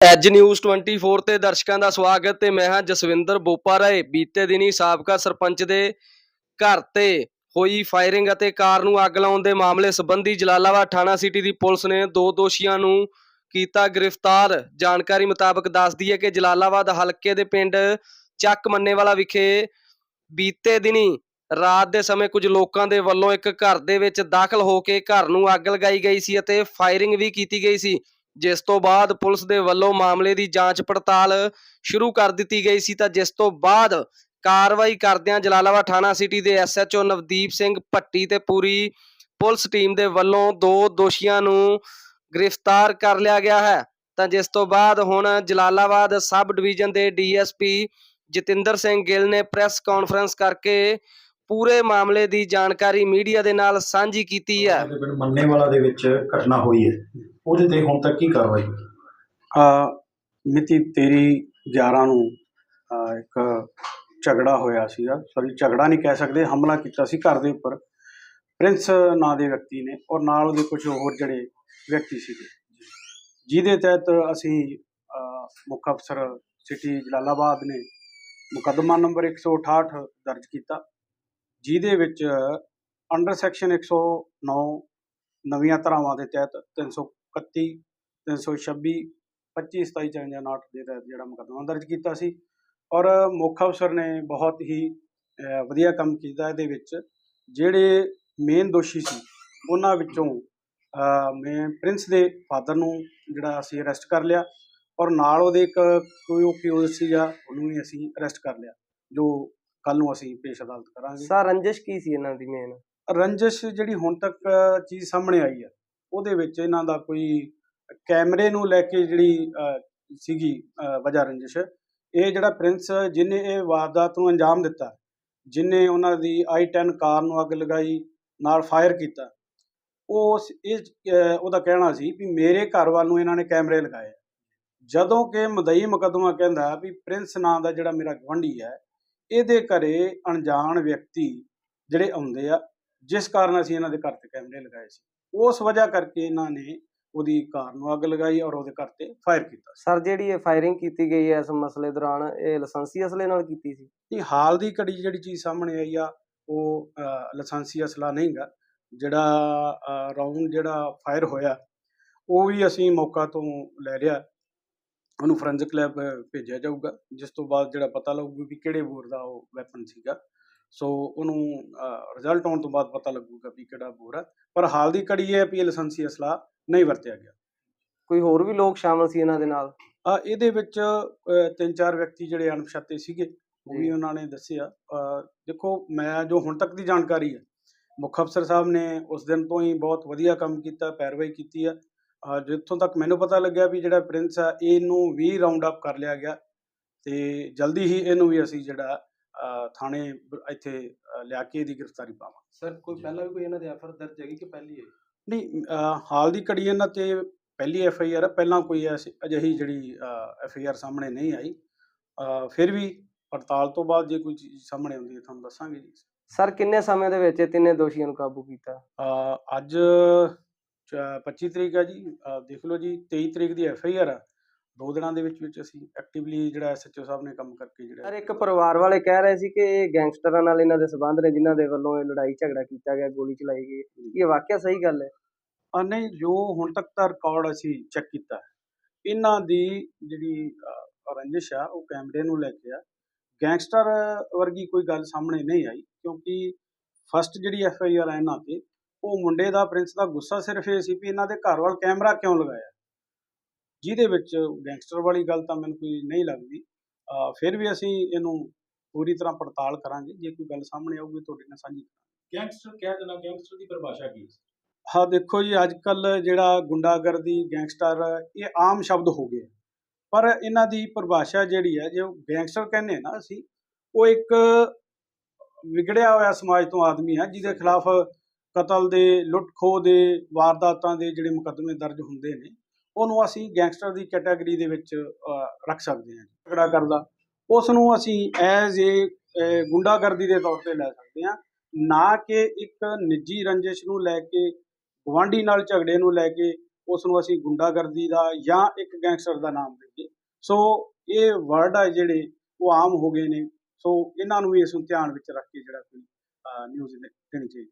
As news 24 ਤੇ ਦਰਸ਼ਕਾਂ ਦਾ ਸਵਾਗਤ ਤੇ ਮੈਂ ਹਾਂ ਜਸਵਿੰਦਰ ਬੋਪਾ ਰਾਏ ਬੀਤੇ ਦਿਨੀ ਸਾਬਕਾ ਸਰਪੰਚ ਦੇ ਘਰ ਤੇ ਹੋਈ ਫਾਇਰਿੰਗ ਅਤੇ ਕਾਰ ਨੂੰ ਅੱਗ ਲਾਉਣ ਦੇ ਮਾਮਲੇ ਸੰਬੰਧੀ ਜਲਾਲਾਬਾਦ ਥਾਣਾ ਸਿਟੀ ਦੀ ਪੁਲਿਸ ਨੇ ਦੋ ਦੋਸ਼ੀਆਂ ਨੂੰ ਕੀਤਾ ਗ੍ਰਿਫਤਾਰ। ਜਾਣਕਾਰੀ ਮੁਤਾਬਕ ਦੱਸਦੀ ਹੈ ਕਿ ਜਲਾਲਾਬਾਦ ਹਲਕੇ ਦੇ ਪਿੰਡ ਚੱਕ ਮੰਨੇਵਾਲਾ ਵਿਖੇ ਬੀਤੇ ਦਿਨੀ ਰਾਤ ਦੇ ਸਮੇਂ ਕੁਝ ਲੋਕਾਂ ਦੇ ਵੱਲੋਂ ਇੱਕ ਘਰ ਦੇ ਵਿੱਚ ਦਾਖਲ ਹੋ ਕੇ ਘਰ ਨੂੰ ਅੱਗ ਲਗਾਈ ਗਈ ਸੀ ਅਤੇ ਫਾਇਰਿੰਗ ਵੀ ਕੀਤੀ ਗਈ ਸੀ। ਜਿਸ ਤੋਂ ਬਾਅਦ ਪੁਲਿਸ ਦੇ ਵੱਲੋਂ ਮਾਮਲੇ ਦੀ ਜਾਂਚ ਪੜਤਾਲ ਸ਼ੁਰੂ ਕਰ ਦਿੱਤੀ ਗਈ ਸੀ, ਤਾਂ ਜਿਸ ਤੋਂ ਬਾਅਦ ਕਾਰਵਾਈ ਕਰਦਿਆਂ ਜਲਾਲਾਬਾਦ ਥਾਣਾ ਸਿਟੀ ਦੇ ਐਸਐਚਓ ਨਵਦੀਪ ਸਿੰਘ ਭੱਟੀ ਤੇ ਪੂਰੀ ਪੁਲਿਸ ਟੀਮ ਦੇ ਵੱਲੋਂ ਦੋ ਦੋਸ਼ੀਆਂ ਨੂੰ ਗ੍ਰਿਫਤਾਰ ਕਰ ਲਿਆ ਗਿਆ ਹੈ। ਤਾਂ ਜਿਸ ਤੋਂ ਬਾਅਦ ਹੁਣ ਜਲਾਲਾਬਾਦ ਸਬ ਡਿਵੀਜ਼ਨ ਦੇ ਡੀਐਸਪੀ ਜਤਿੰਦਰ ਸਿੰਘ ਗਿੱਲ ਨੇ ਪ੍ਰੈਸ ਕਾਨਫਰੰਸ ਕਰਕੇ ਪੂਰੇ ਮਾਮਲੇ ਦੀ ਜਾਣਕਾਰੀ ਮੀਡੀਆ ਦੇ ਨਾਲ ਸਾਂਝੀ ਕੀਤੀ ਹੈ। ਸਾਡੇ ਪਿੰਡ ਦੇ ਵਿੱਚ ਘਟਨਾ ਹੋਈ ਹੈ। ਉਹਦੇ ਤੇ ਹੁਣ ਤੱਕ ਕੀ ਕਾਰਵਾਈ ਹੋਈ? ਅ, ਮਿਤੀ 13 11 ਨੂੰ ਅ, ਇੱਕ ਝਗੜਾ ਹੋਇਆ ਸੀਗਾ। ਸੌਰੀ ਝਗੜਾ ਨਹੀਂ ਕਹਿ ਸਕਦੇ ਹਮਲਾ ਕੀਤਾ ਸੀ ਘਰ ਦੇ ਉੱਪਰ। ਪ੍ਰਿੰਸ ਨਾਂ ਦੇ ਵਿਅਕਤੀ ਨੇ ਔਰ ਨਾਲ ਉਹਦੇ ਕੁਝ ਹੋਰ ਜਿਹੜੇ ਵਿਅਕਤੀ ਸੀਗੇ। ਜਿਹਦੇ ਤਹਿਤ ਅਸੀਂ ਅ, ਮੁੱਖ ਅਫਸਰ ਸਿਟੀ ਜਲਾਲਾਬਾਦ ਨੇ ਮੁਕੱਦਮਾ ਨੰਬਰ 168 ਦਰਜ ਕੀਤਾ ਜਿਹਦੇ ਵਿੱਚ ਅੰਡਰ ਸੈਕਸ਼ਨ 109 ਨਵੀਆਂ ਧਾਰਾਵਾਂ ਦੇ ਤਹਿਤ 331 326 25 27 54 ਨਾਟ ਦੇ ਤਹਿਤ ਜਿਹੜਾ ਮੁਕੱਦਮਾ ਦਰਜ ਕੀਤਾ ਸੀ। ਔਰ ਮੁੱਖ ਅਫਸਰ ਨੇ ਬਹੁਤ ਹੀ ਵਧੀਆ ਕੰਮ ਕੀਤਾ ਇਹਦੇ ਵਿੱਚ। ਜਿਹੜੇ ਮੇਨ ਦੋਸ਼ੀ ਸੀ, ਉਹਨਾਂ ਵਿੱਚੋਂ ਮੈਂ ਪ੍ਰਿੰਸ ਦੇ ਫਾਦਰ ਨੂੰ ਜਿਹੜਾ ਅਸੀਂ ਅਰੈਸਟ ਕਰ ਲਿਆ। ਔਰ ਨਾਲ ਉਹਦੇ ਇੱਕ ਕੋਈ ਓਪੀਓ ਸੀਗਾ, ਉਹਨੂੰ ਵੀ ਅਸੀਂ ਅਰੈਸਟ ਕਰ ਲਿਆ, ਜੋ ਕੱਲ ਨੂੰ ਅਸੀਂ ਪੇਸ਼ ਅਦਾਲਤ ਕਰਾਂਗੇ। ਸਰ, ਰੰਜਿਸ਼ ਕੀ ਸੀ ਇਹਨਾਂ ਦੀ ਮੇਨ ਰੰਜਿਸ਼ ਜਿਹੜੀ ਹੁਣ ਤੱਕ ਚੀਜ਼ ਸਾਹਮਣੇ ਆਈ ਹੈ ਉਹਦੇ ਵਿੱਚ ਇਹਨਾਂ ਦਾ ਕੋਈ ਕੈਮਰੇ ਨੂੰ ਲੈ ਕੇ ਜਿਹੜੀ ਸੀਗੀ ਅਹ, ਵਜ੍ਹਾ ਰੰਜਿਸ਼ ਇਹ ਜਿਹੜਾ ਪ੍ਰਿੰਸ ਜਿਹਨੇ ਇਹ ਵਾਰਦਾਤ ਨੂੰ ਅੰਜਾਮ ਦਿੱਤਾ ਜਿਹਨੇ ਉਹਨਾਂ ਦੀ i10 ਕਾਰ ਨੂੰ ਅੱਗ ਲਗਾਈ ਨਾਲ ਫਾਇਰ ਕੀਤਾ ਉਹ ਇਹ ਉਹਦਾ ਕਹਿਣਾ ਸੀ ਵੀ ਮੇਰੇ ਘਰ ਵੱਲ ਨੂੰ ਇਹਨਾਂ ਨੇ ਕੈਮਰੇ ਲਗਾਏ। ਜਦੋਂ ਕਿ ਮਦਈ ਮੁਕੱਦਮਾ ਕਹਿੰਦਾ ਵੀ ਪ੍ਰਿੰਸ ਨਾਂ ਦਾ ਜਿਹੜਾ ਮੇਰਾ ਗਵੰਡੀ ਹੈ ਇਹਦੇ ਘਰੇ ਅਣਜਾਣ ਵਿਅਕਤੀ ਜਿਹੜੇ ਆਉਂਦੇ ਆ ਜਿਸ ਕਾਰਨ ਅਸੀਂ ਇਹਨਾਂ ਦੇ ਘਰ ਤੇ ਕੈਮਰੇ ਲਗਾਏ ਸੀ। ਉਸ ਵਜ੍ਹਾ ਕਰਕੇ ਇਹਨਾਂ ਨੇ ਉਹਦੀ ਕਾਰ ਨੂੰ ਅੱਗ ਲਗਾਈ ਔਰ ਉਹਦੇ ਘਰ ਤੇ ਫਾਇਰ ਕੀਤਾ ਸਰ ਜਿਹੜੀ ਇਹ ਫਾਇਰਿੰਗ ਕੀਤੀ ਗਈ ਹੈ ਇਸ ਮਸਲੇ ਦੌਰਾਨ ਇਹ ਲਾਇਸੈਂਸੀ ਅਸਲੇ ਨਾਲ ਕੀਤੀ ਸੀ? ਇਹ ਹਾਲ ਦੀ ਘੜੀ ਜਿਹੜੀ ਚੀਜ਼ ਸਾਹਮਣੇ ਆਈ ਆ ਉਹ ਲਾਇਸੈਂਸੀ ਅਸਲਾ ਨਹੀਂਗਾ ਜਿਹੜਾ ਰਾਉਂਡ ਜਿਹੜਾ ਫਾਇਰ ਹੋਇਆ ਉਹ ਵੀ ਅਸੀਂ ਮੌਕਾ ਤੋਂ ਲੈ ਰਿਆ ਉਹਨੂੰ ਫੋਰੈਂਸਿਕ ਲੈਬ ਭੇਜਿਆ ਜਾਊਗਾ ਜਿਸ ਤੋਂ ਬਾਅਦ ਜਿਹੜਾ ਪਤਾ ਲੱਗੂ ਵੀ ਕਿਹੜੇ ਬੋਰ ਦਾ ਉਹ ਵੈਪਨ ਸੀਗਾ। ਸੋ ਉਹਨੂੰ ਰਿਜ਼ਲਟ ਆਉਣ ਤੋਂ ਬਾਅਦ ਪਤਾ ਲੱਗੂਗਾ ਵੀ ਕਿਹੜਾ ਬੋਰ ਹੈ ਪਰ ਹਾਲ ਦੀ ਘੜੀ ਇਹ ਹੈ ਵੀ ਇਹ ਲਾਇਸੈਂਸੀ ਅਸਲਾ ਨਹੀਂ ਵਰਤਿਆ ਗਿਆ। ਕੋਈ ਹੋਰ ਵੀ ਲੋਕ ਸ਼ਾਮਲ ਸੀ ਇਹਨਾਂ ਦੇ ਨਾਲ? ਆ ਇਹਦੇ ਵਿੱਚ ਤਿੰਨ ਚਾਰ ਵਿਅਕਤੀ ਜਿਹੜੇ ਅਣਪਛਾਤੇ ਸੀਗੇ ਉਹ ਵੀ। ਉਹਨਾਂ ਨੇ ਦੱਸਿਆ। ਦੇਖੋ ਮੈਂ ਜੋ ਹੁਣ ਤੱਕ ਦੀ ਜਾਣਕਾਰੀ ਹੈ ਮੁੱਖ ਅਫਸਰ ਸਾਹਿਬ ਨੇ ਉਸ ਦਿਨ ਤੋਂ ਹੀ ਬਹੁਤ ਵਧੀਆ ਕੰਮ ਕੀਤਾ ਪੈਰਵਾਈ ਕੀਤੀ ਆ। ਜਿੱਥੋਂ ਤੱਕ ਮੈਨੂੰ ਪਤਾ ਲੱਗਿਆ ਵੀ ਜਿਹੜਾ ਪ੍ਰਿੰਸ ਆ ਇਹਨੂੰ ਵੀ ਰਾਉਂਡ ਅਪ ਕਰ ਲਿਆ ਗਿਆ। ਤੇ ਜਲਦੀ ਹੀ ਇਹਨੂੰ ਵੀ ਅਸੀਂ ਜਿਹੜਾ ਥਾਣੇ ਇੱਥੇ ਲਿਆ ਕੇ ਇਹਦੀ ਗ੍ਰਿਫਤਾਰੀ ਪਾਵਾਂਗੇ ਸਰ ਕੋਈ ਪਹਿਲਾਂ ਵੀ ਕੋਈ ਇਹਨਾਂ ਦੇ ਐਫਰ ਦਰਜ ਹੈਗੀ ਕਿ ਪਹਿਲੀ ਹੈ? ਨਹੀਂ ਹਾਲ ਦੀ ਘੜੀ ਇਹਨਾਂ ਤੇ ਪਹਿਲੀ ਐਫ ਆਈ ਆਰ ਹੈ ਪਹਿਲਾਂ ਕੋਈ ਐਸੀ ਅਜਿਹੀ ਜਿਹੜੀ ਐਫ ਆਈ ਆਰ ਸਾਹਮਣੇ ਨਹੀਂ ਆਈ। ਫਿਰ ਵੀ ਪੜਤਾਲ ਤੋਂ ਬਾਅਦ ਜੇ ਕੋਈ ਚੀਜ਼ ਸਾਹਮਣੇ ਆਉਂਦੀ ਹੈ ਤੁਹਾਨੂੰ ਦੱਸਾਂਗੇ ਜੀ। ਸਰ ਕਿੰਨੇ ਸਮੇਂ ਦੇ ਵਿੱਚ ਇਹ ਤਿੰਨੇ ਦੋਸ਼ੀਆਂ ਨੂੰ ਕਾਬੂ ਕੀਤਾ? ਅੱਜ ਚ- 25 ਤਰੀਕ ਹੈ ਜੀ। ਦੇਖ ਲਓ ਜੀ 23 ਤਰੀਕ ਦੀ ਐਫ ਆਈ ਆਰ ਆ। ਦੋ ਦਿਨਾਂ ਦੇ ਵਿੱਚ ਵਿੱਚ ਅਸੀਂ ਐਕਟਿਵਲੀ ਜਿਹੜਾ ਐਸਐਚਓ ਸਾਹਿਬ ਨੇ ਕੰਮ ਕਰਕੇ ਸਰ ਜਿਹੜਾ ਇੱਕ ਪਰਿਵਾਰ ਵਾਲੇ ਕਹਿ ਰਹੇ ਸੀ ਕਿ ਇਹ ਗੈਂਗਸਟਰਾਂ ਨਾਲ ਇਹਨਾਂ ਦੇ ਸਬੰਧ ਨੇ ਜਿਨ੍ਹਾਂ ਦੇ ਵੱਲੋਂ ਇਹ ਲੜਾਈ ਝਗੜਾ ਕੀਤਾ ਗਿਆ ਗੋਲੀ ਚਲਾਈ ਗਈ। ਇਹ ਵਾਕਿਆ ਸਹੀ ਗੱਲ ਹੈ? ਅ, ਨਹੀਂ ਜੋ ਹੁਣ ਤੱਕ ਦਾ ਰਿਕਾਰਡ ਅਸੀਂ ਚੈੱਕ ਕੀਤਾ ਇਹਨਾਂ ਦੀ ਜਿਹੜੀ ਰੰਜਿਸ਼ ਆ ਉਹ ਕੈਮਰੇ ਨੂੰ ਲੈ ਕੇ ਆ। ਗੈਂਗਸਟਰ ਵਰਗੀ ਕੋਈ ਗੱਲ ਸਾਹਮਣੇ ਨਹੀਂ ਆਈ ਕਿਉਂਕਿ ਫਸਟ ਜਿਹੜੀ ਐਫ ਆਈ ਆਰ ਇਹਨਾਂ ਤੇ ਉਹ ਮੁੰਡੇ ਦਾ ਪ੍ਰਿੰਸ ਦਾ ਗੁੱਸਾ ਸਿਰਫ ਇਹ ਸੀ ਵੀ ਇਹਨਾਂ ਦੇ ਘਰ ਵੱਲ ਕੈਮਰਾ ਕਿਉਂ ਲਗਾਇਆ? ਜਿਹਦੇ ਵਿੱਚ ਗੈਂਗਸਟਰ ਵਾਲੀ ਗੱਲ ਤਾਂ ਮੈਨੂੰ ਕੋਈ ਨਹੀਂ ਲੱਗਦੀ। ਫਿਰ ਵੀ ਅਸੀਂ ਇਹਨੂੰ ਪੂਰੀ ਤਰ੍ਹਾਂ ਪੜਤਾਲ ਕਰਾਂਗੇ। ਜੇ ਕੋਈ ਗੱਲ ਸਾਹਮਣੇ ਆਊਗੀ ਤੁਹਾਡੇ ਨਾਲ ਸਾਂਝੀ ਗੈਂਗਸਟਰ ਕਿਹਾ ਜਾਣਾ ਗੈਂਗਸਟਰ ਦੀ ਪਰਿਭਾਸ਼ਾ ਕੀ ਹੈ? ਹਾਂ ਦੇਖੋ ਜੀ ਅੱਜ ਕੱਲ ਜਿਹੜਾ ਗੁੰਡਾਗਰਦੀ ਗੈਂਗਸਟਰ ਇਹ ਆਮ ਸ਼ਬਦ ਹੋ ਗਏ ਪਰ ਇਹਨਾਂ ਦੀ ਪਰਿਭਾਸ਼ਾ ਜਿਹੜੀ ਹੈ ਜੋ ਗੈਂਗਸਟਰ ਕਹਿੰਦੇ ਆ ਨਾ ਅਸੀਂ ਉਹ ਇੱਕ ਵਿਗੜਿਆ ਹੋਇਆ ਸਮਾਜ ਤੋਂ ਆਦਮੀ ਹੈ ਜਿਹਦੇ ਖਿਲਾਫ ਕਤਲ ਦੇ ਲੁੱਟ ਖੋਹ ਦੇ ਵਾਰਦਾਤਾਂ ਦੇ ਜਿਹੜੇ ਮੁਕੱਦਮੇ ਦਰਜ ਹੁੰਦੇ ਨੇ। ਉਹਨੂੰ ਅਸੀਂ ਗੈਂਗਸਟਰ ਦੀ ਕੈਟਾਗਰੀ ਦੇ ਵਿੱਚ ਰੱਖ ਸਕਦੇ ਹਾਂ ਝਗੜਾ ਕਰਦਾ। ਉਸ ਨੂੰ ਅਸੀਂ ਐਜ਼ ਏ ਗੁੰਡਾਗਰਦੀ ਦੇ ਤੌਰ ਤੇ ਲੈ ਸਕਦੇ ਹਾਂ। ਨਾ ਕਿ ਇੱਕ ਨਿੱਜੀ ਰੰਜਿਸ਼ ਨੂੰ ਲੈ ਕੇ ਗਵਾਂਢੀ ਨਾਲ ਝਗੜੇ ਨੂੰ ਲੈ ਕੇ ਉਸ ਨੂੰ ਅਸੀਂ ਗੁੰਡਾਗਰਦੀ ਦਾ ਜਾਂ ਇੱਕ ਗੈਂਗਸਟਰ ਦਾ ਨਾਮ ਦੇਈਏ ਸੋ, ਇਹ ਵਰਡ ਆ ਜਿਹੜੇ, ਉਹ ਆਮ ਹੋ ਗਏ ਨੇ। ਸੋ, ਇਹਨਾਂ ਨੂੰ ਵੀ ਇਸ ਨੂੰ ਧਿਆਨ ਵਿੱਚ ਰੱਖ ਕੇ ਜਿਹੜਾ ਕੋਈ ਨਿਊਜ਼ ਦੇਣੀ ਚਾਹੀਦੀ